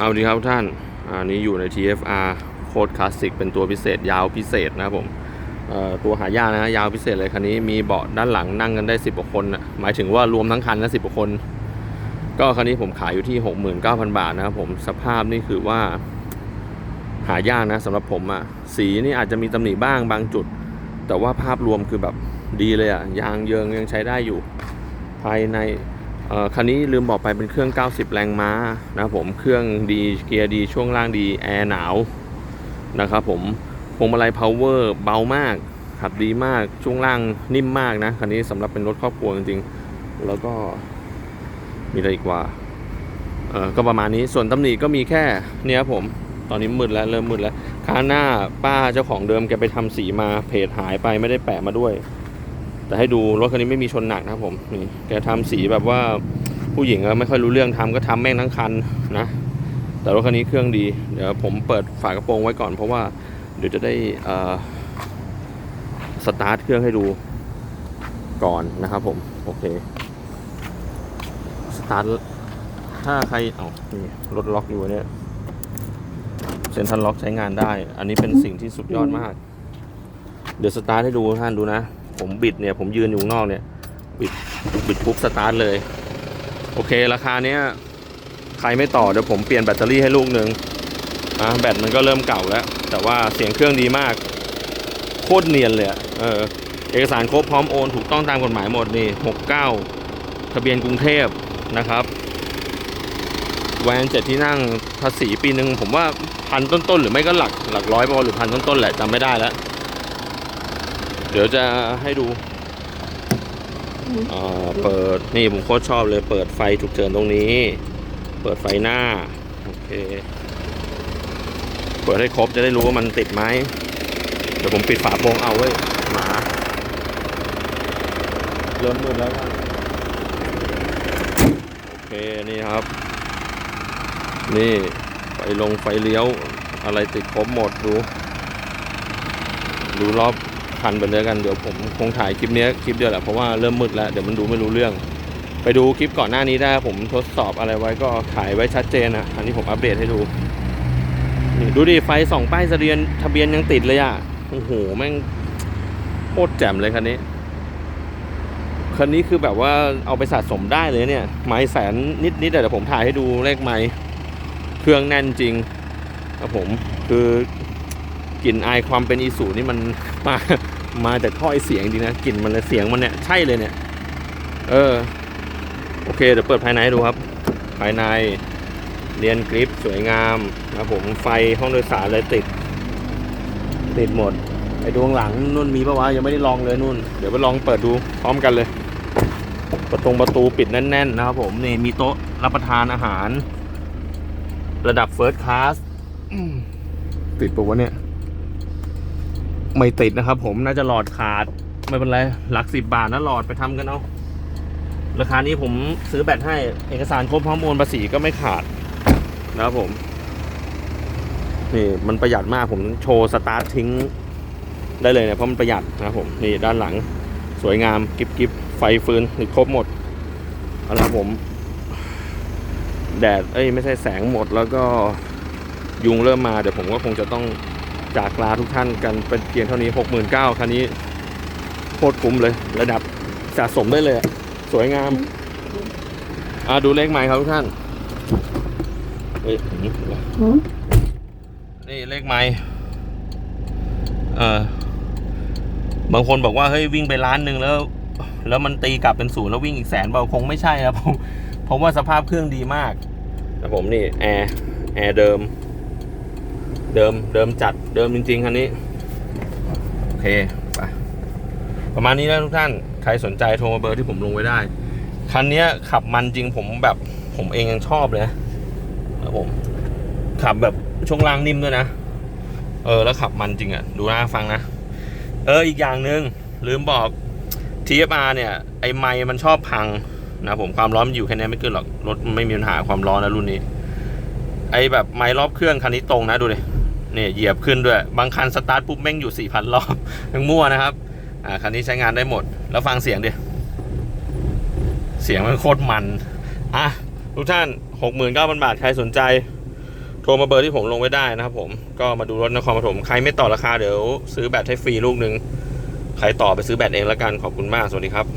เอาดีครับท่าน อันนี้อยู่ใน TFR โคดคลาสสิกเป็นตัวพิเศษยาวพิเศษนะครับผมตัวหายากนะยาวพิเศษเลยคันนี้มีเบาะด้านหลังนั่งกันได้ 10กว่าคนนะหมายถึงว่ารวมทั้งคันนะ10กว่าคน ก็คันนี้ผมขายอยู่ที่ 69,000 บาทนะครับผมสภาพนี่คือว่า หายากนะสำหรับผมอะ่ะสีนี่อาจจะมีตำหนิบ้างบางจุด แต่ว่าภาพรวมคือแบบดีเลยอะ่ะยางเยิงยังใช้ได้อยู่ ภายใน คันนี้ลืมบอกไปเป็นเครื่อง 90 แรงม้านะครับผมเครื่องดีเกียร์ดีช่วงล่างดีแอร์หนาวนะครับผมพวงมาลัยพาวเวอร์เบามาก ขับดีมากช่วงล่างนิ่มมากนะคันนี้สำหรับเป็นรถครอบครัวจริงๆ แล้วก็มีอะไรอีกว่าเออก็ประมาณนี้ส่วนตำหนิก็มีแค่เนี้ยครับผมตอนนี้มืดแล้วเริ่มมืดแล้วข้างหน้าป้าเจ้าของเดิมแกไปทำสีมาเพจหายไปไม่ได้แปะมาด้วย แต่ให้ดูรถคันนี้ไม่มีชนหนักนะครับผมนี่แกทำสีแบบว่าผู้หญิงอะไม่ค่อยรู้เรื่องทำก็ทำแม่งทั้งคันนะ แต่รถคันนี้เครื่องดี เดี๋ยวผมเปิดฝากระโปรงไว้ก่อน เพราะว่าเดี๋ยวจะได้สตาร์ทเครื่องให้ดูก่อนนะครับผม โอเค สตาร์ทถ้าใครเอานี่รถล็อกอยู่เนี่ยเซ็นทรัลล็อกใช้งานได้ อันนี้เป็นสิ่งที่สุดยอดมาก เดี๋ยวสตาร์ทให้ดูท่านดูนะ ผมบิดเนี่ยผมยืนอยู่ข้างนอกเนี่ย บิดบิดปุ๊บสตาร์ทเลย โอเคราคาเนี้ยใครไม่ต่อเดี๋ยวผมเปลี่ยนแบตเตอรี่ให้ลูกหนึ่งอะแบตมันก็เริ่มเก่าแล้ว แต่ว่าเสียงเครื่องดีมาก โคตรเนียนเลยเออเอกสารครบพร้อมโอนถูกต้องตามกฎหมายหมดนี่69ทะเบียนกรุงเทพนะครับแวนเจ็ดที่นั่งภาษีปีหนึ่งผมว่าพันต้นๆ หรือไม่ก็หลักหลักร้อยพอหรือพันต้นๆ แหละจำไม่ได้แล้ว เดี๋ยวจะให้ดูเอ่อเปิดนี่ผมโคตรชอบเลย เปิดไฟฉุกเฉินตรงนี้ เปิดไฟหน้า โอเค เปิดให้ครบจะได้รู้ว่ามันติดไหมเดี๋ยวผมปิดฝาโปรงเอาไว้ยหมาเริ่มมืดแล้วครับโอเค นี่ครับ นี่ ไฟลงไฟเลี้ยว อะไรติดครบหมดดู ดูรอบ คันไปเลยกันเดี๋ยวผมคงถ่ายคลิปนี้คลิปเดียวแหละเพราะว่าเริ่มมืดแล้วเดี๋ยวมันดูไม่รู้เรื่อง ไปดูคลิปก่อนหน้านี้ได้ผมทดสอบอะไรไว้ก็ถ่ายไว้ชัดเจนนะอันนี้ผมอัปเดตให้ดูนี่ดูดิไฟส่องป้ายทะเบียนทะเบียนยังติดเลยอะโอ้โหแม่งโคตรแจ่มเลยคันนี้คันนี้คือแบบว่าเอาไปสะสมได้เลยเนี่ย ไม้แสนนิดนิดๆเดี๋ยวผมถ่ายให้ดูเลขไม้เครื่องแน่นจริงครับผมคือกลิ่นอายความเป็นอีสูนี่มันมา มาจากท่อไอเสียงจริงนะกลิ่นมันเลยเสียงมันเนี่ยใช่เลยเนี่ย เออ โอเคเดี๋ยวเปิดภายในให้ดูครับ ภายในเรียนกริปสวยงามนะครับผมไฟห้องโดยสารเลยติด ติดหมดไอ้ดวงหลังนุ่นมีปะวะยังไม่ได้ลองเลยนุ่น เดี๋ยวไปลองเปิดดูพร้อมกันเลย ประตูประตูปิดแน่น ๆ นะครับผมนี่มีโต๊ะรับประทานอาหาร ระดับเฟิร์สคลาสติดปะวะเนี่ย ไม่ติดนะครับผมน่าจะหลอดขาด ไม่เป็นไรหลักสิบบาทนะหลอดไปทำกันเอาราคานี้ผมซื้อแบตให้เอกสารครบพร้อมโอนภาษีก็ไม่ขาดนะครับผม นี่มันประหยัดมากผมโชว์สตาร์ททิ้งได้เลยเนี่ยเพราะมันประหยัดนะครับผมนี่ด้านหลังสวยงามกิบกิบไฟฟืนนี่ครบหมดเอาละครับผม แดดเอ้ยไม่ใช่แสงหมดแล้วก็ยุงเริ่มมาเดี๋ยวผมก็คงจะต้อง จากลาทุกท่านกันเป็นเพียงเท่านี้หกหมื่นเก้าคันนี้โคตรคุ้มเลยระดับสะสมได้เลย สวยงามอ่าดูเลขไม้ครับทุกท่านเฮ้ยนี่เลขไม้เออบางคนบอกว่าเฮ้ยวิ่งไปล้านหนึ่งแล้ว แล้วมันตีกลับเป็นศูนย์แล้ววิ่งอีกแสนเปล่าคงไม่ใช่ครับผมเพราะว่าสภาพเครื่องดีมากนะผมนี่แอร์แอร์เดิม เดิมเดิมจัดเดิมจริงๆคันนี้ โอเคไปประมาณนี้นะทุกท่าน ใครสนใจโทรมาเบอร์ที่ผมลงไว้ได้ คันนี้ขับมันจริงผมแบบผมเองยังชอบเลยนะครับผม ขับแบบช่วงล่างนิ่มด้วยนะ เออ แล้วขับมันจริงอะ่ะ ดูหนะฟังนะ เอออีกอย่างหนึ่งลืมบอก TFR เนี่ย ไอไม้มันชอบพังนะผมความร้อนมันอยู่แค่นี้ไม่เกินหรอกรถไม่มีปัญหาความร้อนนะรุ่นนี้ ไอแบบไม้รอบเครื่องคันนี้ตรงนะดูเลย เนี่ยเหยียบขึ้นด้วย บางคันสตาร์ทปุ๊บแม่งอยู่ 4,000 รอบยังมั่วนะครับ อ่า คันนี้ใช้งานได้หมด แล้วฟังเสียงดิ เสียงมันโคตรมัน อะ ทุกท่าน 69,000 บาท ใครสนใจ โทรมาเบอร์ที่ผมลงไว้ได้นะครับผม ก็มาดูรถนครปฐม ใครไม่ต่อราคาเดี๋ยวซื้อแบตให้ฟรีลูกหนึ่ง ใครต่อไปซื้อแบตเองแล้วกัน ขอบคุณมาก สวัสดีครับ